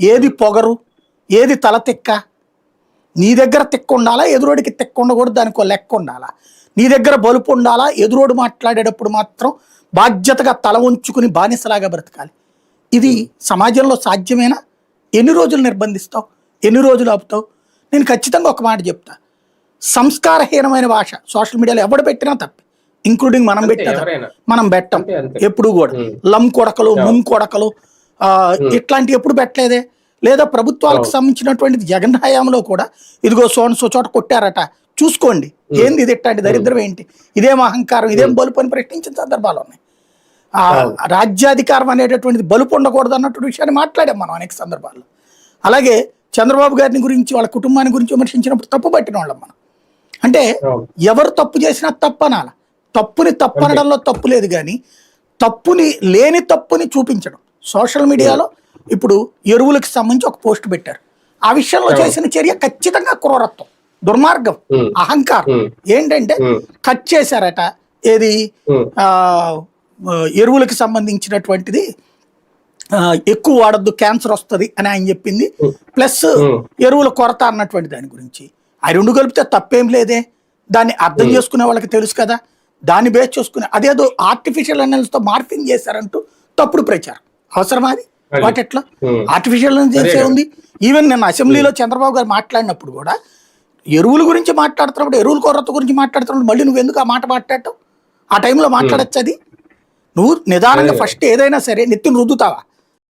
ఏది పొగరు ఏది తల తిక్క? నీ దగ్గర తిక్క ఉండాలా ఎదురోడికి తిక్క ఉండకూడదు దానికి లెక్క ఉండాలా? నీ దగ్గర బలుపు ఉండాలా ఎదురోడు మాట్లాడేటప్పుడు మాత్రం బాధ్యతగా తల ఉంచుకుని బానిసలాగా బ్రతకాలి. ఇది సమాజంలో సాధ్యమేనా? ఎన్ని రోజులు నిర్బంధిస్తావు? ఎన్ని రోజులు ఆపుతావు? నేను ఖచ్చితంగా ఒక మాట చెప్తా. సంస్కారహీనమైన భాష సోషల్ మీడియాలో ఎవడు పెట్టినా తప్పే. ఇంక్లూడింగ్ మనం పెట్టినా. మనం పెట్టం. ఎప్పుడు కూడా. లమ్ కొడకలు. ముమ్ కొడకలు ఆ, ఇట్లాంటివి ఎప్పుడు పెట్టలేదే? లేదా ప్రభుత్వాలకు. సంబంధించినటువంటి జగన్ హయాంలో కూడా ఇదిగో సోన్ సో చోట కొట్టారట. చూసుకోండి. ఏంది ఇది ఇట్లాంటి దరిద్రం ఏంటి? ఇదేం అహంకారం ఇదేం బలుపు అని ప్రశ్నించిన సందర్భాలు ఉన్నాయి. ఆ. రాజ్యాధికారం అనేటటువంటిది బలుపు ఉండకూడదు అన్నటువంటి విషయాన్ని మాట్లాడాం మనం అనేక సందర్భాల్లో. అలాగే చంద్రబాబు గారిని గురించి వాళ్ళ కుటుంబాన్ని గురించి విమర్శించినప్పుడు తప్పు పట్టిన వాళ్ళం మనం. అంటే. ఎవరు తప్పు చేసినా తప్పు అనాల. తప్పుని తప్పు అనడంలో తప్పు లేదు కానీ తప్పుని లేని తప్పుని చూపించడం. సోషల్ మీడియాలో ఇప్పుడు ఎరువులకు సంబంధించి ఒక పోస్ట్ పెట్టారు ఆ విషయంలో. చేసిన చర్య ఖచ్చితంగా క్రూరత్వం దుర్మార్గం. అహంకారం. ఏంటంటే. కట్ చేశారట ఏది ఎరువులకు సంబంధించినటువంటిది ఎక్కువ వాడద్దు క్యాన్సర్ వస్తుంది అని ఆయన చెప్పింది. ప్లస్. ఎరువుల కొరత అన్నటువంటి దాని గురించి ఆ రెండు కలిపితే తప్పేం లేదే దాన్ని అర్థం చేసుకునే వాళ్ళకి తెలుసు కదా దాన్ని బేస్ చేసుకునే అదేదో ఆర్టిఫిషియల్తో మార్పింగ్ చేశారంటూ తప్పుడు ప్రచారం అవసరమా అది. వాటెట్లా ఉమ్. ఆర్టిఫిషియల్ చేసే. ఉంది ఈవెన్ నిన్న అసెంబ్లీలో చంద్రబాబు గారు మాట్లాడినప్పుడు కూడా ఎరువుల గురించి మాట్లాడుతున్నప్పుడు ఎరువుల కొరత గురించి మాట్లాడుతున్నప్పుడు మళ్ళీ నువ్వు ఎందుకు ఆ మాట మాట్లాడటం ఆ టైంలో మాట్లాడచ్చు అది నువ్వు నిదానంగా. ఫస్ట్ ఏదైనా సరే నెత్తిని రుద్దుతావా